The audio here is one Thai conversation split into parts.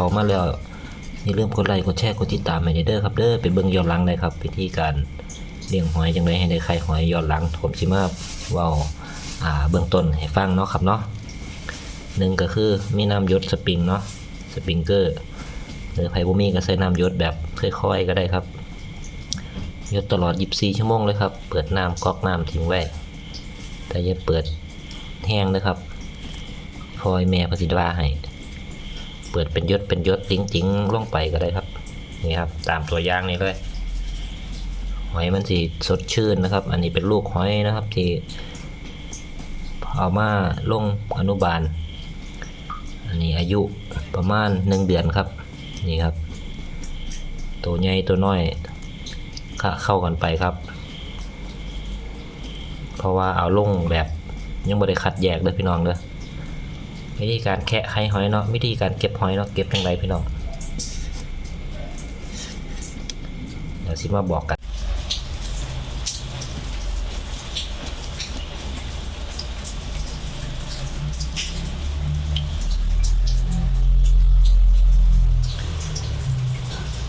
เขามาแล้วอย่าลืมกดไลค์กดแชร์กดติดตามให้เด้อครับเด้อไปเบิ่งย้อนหลังได้ครับวิธีการเลี้ยงหอยจังไดให้ได้ไข่หอยย้อนหลังผมสิมาเว้าอ่าเบื้องต้นให้ฟังเนาะครับเนาะหนึ่งก็คือมีน้ำยศสปริงเนาะสปริงเกอร์หรือไผบ่มีก็ใส่น้ำยศแบบค่อยๆก็ได้ครับยศตลอด 24 ชั่วโมงเลยครับ เปิดน้ำก๊อกน้ำทิ้งไว้ แต่อย่าเปิดแห้งนะครับพอยแม่เพนสิดว่าให้ เปิดเป็นยศเป็นยศจริงๆลงไปก็ได้ครับ นี่ครับ ตามตัวอย่างนี้เลย หอยมันสีสดชื่นนะครับ อันนี้เป็นลูกหอยนะครับที่เอามาลงอนุบาล อันนี้อายุประมาณหนึ่งเดือนครับ นี่ครับ ตัวใหญ่ตัวน้อยเข้าเข้ากันไปครับ เพราะว่าเอาลงแบบยังบริคัดแยกเลยพี่น้องเด้อ วิธีการแคะไข่หอยเนาะวิธีการเก็บหอยเนาะเก็บยังไงพี่น้องเดี๋ยวสิมาบอกกัน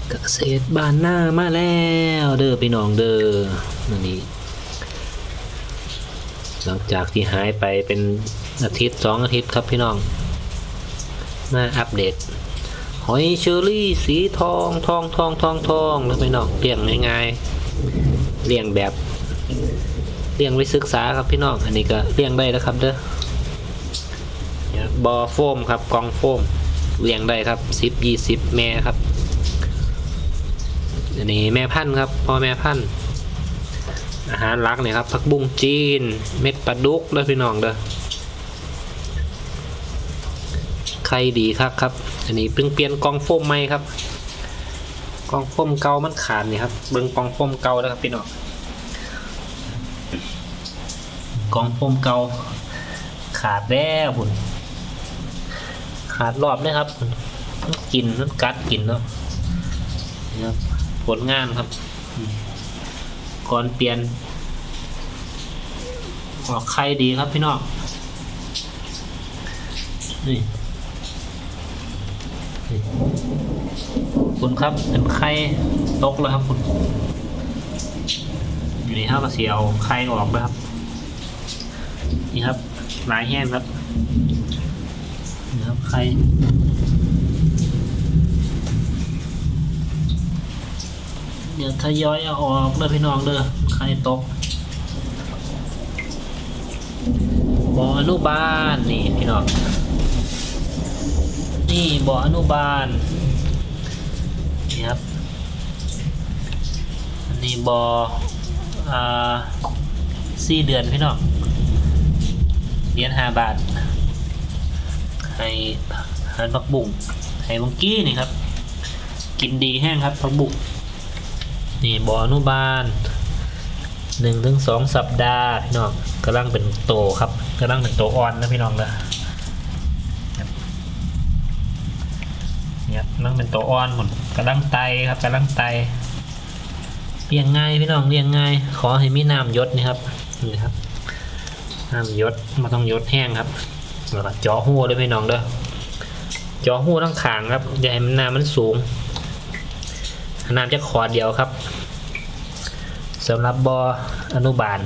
เกษตรบ้านหน้ามาแล้วเด้อพี่น้องเด้อนั่นนี่หลังจากที่หายไปเป็น อาทิตย์สองอาทิตย์ครับพี่น้องมาอัปเดต หอยเชอรี่สีทองทองทองทองทองแล้วพี่น้องเลี้ยงง่ายๆเลี้ยงแบบเลี้ยงไว้ศึกษาครับพี่น้องอันนี้ก็เลี้ยงได้แล้วครับเด้อบอโฟมครับกองโฟมเลี้ยงได้ครับสิบยี่สิบแม่ครับอันนี้แม่พันธุ์ครับพ่อแม่พันธุ์อาหารหลักเนี่ยครับผักบุ้งจีน เม็ดปลาดุกแล้วพี่น้องเด้อ ไข่ดีครับครับ อันนี้เพิ่งเปลี่ยนกองโฟมใหม่ครับกองโฟมเก่ามันขาดนี่ครับ เบิ่งกองโฟมเก่าแล้วครับพี่น้องกองโฟมเก่าขาดแล้วคุณขาดรอบเลยครับมันกินมันกัดกินเนาะครับผลงานครับ ก่อนเปลี่ยนออกไข่ดีครับพี่น้องนี่ คุณครับเป็นไข่ตกแล้วครับคุณ อยู่ในห้ากระเสียวไข่ออกแล้วครับ นี่ครับลายแห้งครับนี่ครับไข่เดี๋ยวทยอยเอาออกเลยพี่น้องเด้อใครตกบออนุบาลนี่พี่น้อง นี่บ่ออนุบาลนี่ครับอันนี้บ่ออ่าสี่เดือนพี่น้องเหรียญห้าบาท ให้หารผักบุ้งให้มังกี้นี่ครับ กินดีแห้งครับผักบุ้งนี่บ่ออนุบาลหนึ่งถึงสองสัปดาห์พี่น้องกำลังเป็นโตครับกำลังเป็นโตอ่อนนะพี่น้องนะ เนี่ยกำลังเป็นโตอ่อนหมดกำลังไตครับกำลังไตเลี้ยงง่ายพี่น้องเลี้ยงง่าย ขอให้มีน้ำยศนี่ครับนี่ครับน้ำยศมาต้องยศแห้งครับแล้วก็เจาะหูด้วยพี่น้องเด้อเจาะหูทั้งขางครับอย่าให้มันน้ำมันสูงน้ำจะขอดเดียวครับสำหรับบออนุบาล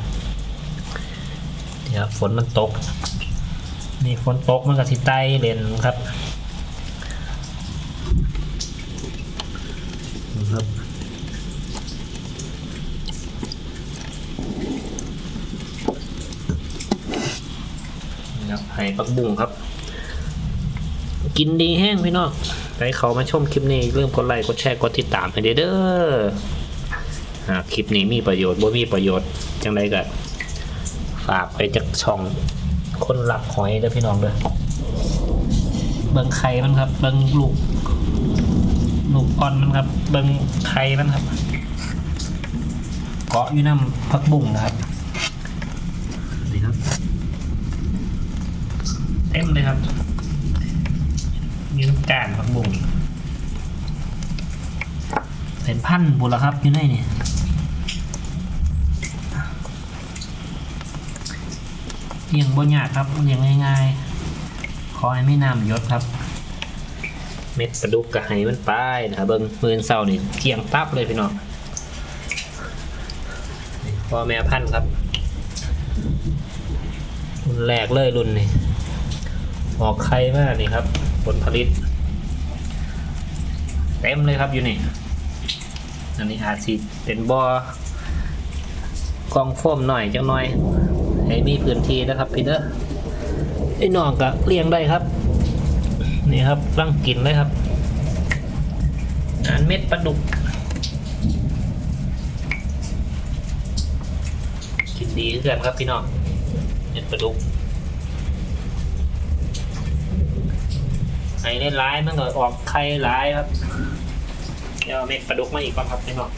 เนี่ยฝนมันตก นี่ฝนตกมันกับที่ใต้เลนครับนี่ครับนี่ ครับไห้ปักบุ้งครับ กินดีแห้งพี่น้องไปเขามาชมคลิปนี้เริ่มกดไลค์กดแชร์กดติดตามให้เด้อเดอหากคลิปนี้มีประโยชน์บ่มีประโยชน์จังไรก็ฝากไปจากช่องคนหลักหอยเด้อพี่น้องเด้อเบิ่งไข่มันครับ เบิ่งลูกลูกอ่อนมันครับ เบิ่งไข่มันครับเกาะอยู่น้ำพักบุ้งนะครับนี่ครับ เต็ มเลยครับ มีน้ำกานผักบุ้งเป็นพันธุ์บุรครับอยู่ในนี่เลี้ยงบ่ยากครับเลี้ยงง่ายๆ ขอให้ไม่น้ำยศครับ เม็ดปลาดุกกระไห้มันไปนะครับเบิ้งมือเศร้านี่เกี่ยงตับเลยพี่น้องพ่อแม่พันธุ์ครับ รุ่นแรกเลยรุ่นนี้ ออกไข่มากนี่ครับ ผลผลิต เต็มเลยครับอยู่นี่ อันนี้อาจสิเป็นบอกองโฟมหน่อยจังหน่อยให้มีพื้นที่นะครับพี่เด้อไอ้นองก็เลี้ยงได้ครับ นี่ครับร่างกินเลยครับอันเม็ดปลาดุก กินดีเกินครับพี่น้องเม็ดปลาดุก ไข่ได้ร้ายมันก็ออกไข่ร้ายครับเดี๋ยวเอาเม็ดปลาดุกมาอีกก่อนครับพี่น้อง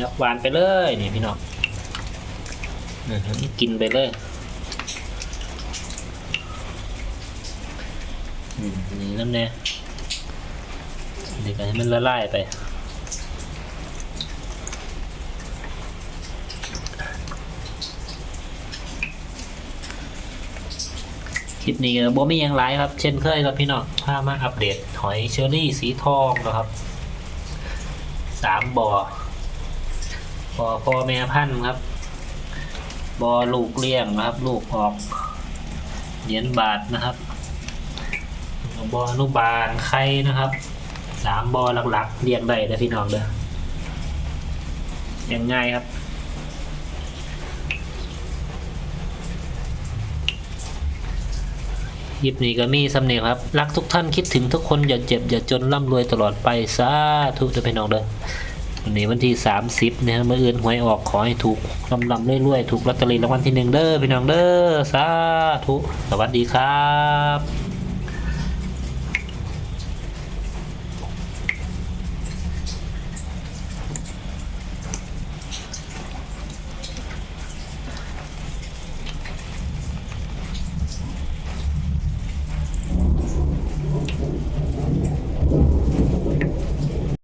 ยับหวานไปเลยนี่พี่น้องอืมกินไปเลยอืมนี่น้ำเนี่ยเดี๋ยวให้มันละลายไป ลิปนี้ก็บ่มีหยังไลายครับ เช่นเคยครับพี่น้องพามาอัปเดตหอยเชอรี่สีทองนะครับสามบ่อบ่อพ่อแม่พันธุ์ครับบ่อลูกเลี้ยงนะครับ ลูกออกเหรียญบาทนะครับบ่ออนุบาลไข่นะครับสามบ่อหลักๆเลี้ยงได้นะพี่น้องเด้อเลี้ยังง่ายครับ คลิปนี้ก็มีสำเนียงครับ รักทุกท่านคิดถึงทุกคนอย่าเจ็บอย่าจนร่ำรวยตลอดไปสาธุเด้อพี่น้องเด้อวันนี้วันที่ 30เนี่ยเมื่ออื่นหวยออกขอให้ถูกลำลำเรื่อยๆ ถูกลอตเตอรี่รางวัลที่หนึ่งเด้อพี่น้องเด้อสาธุสวัสดีครับ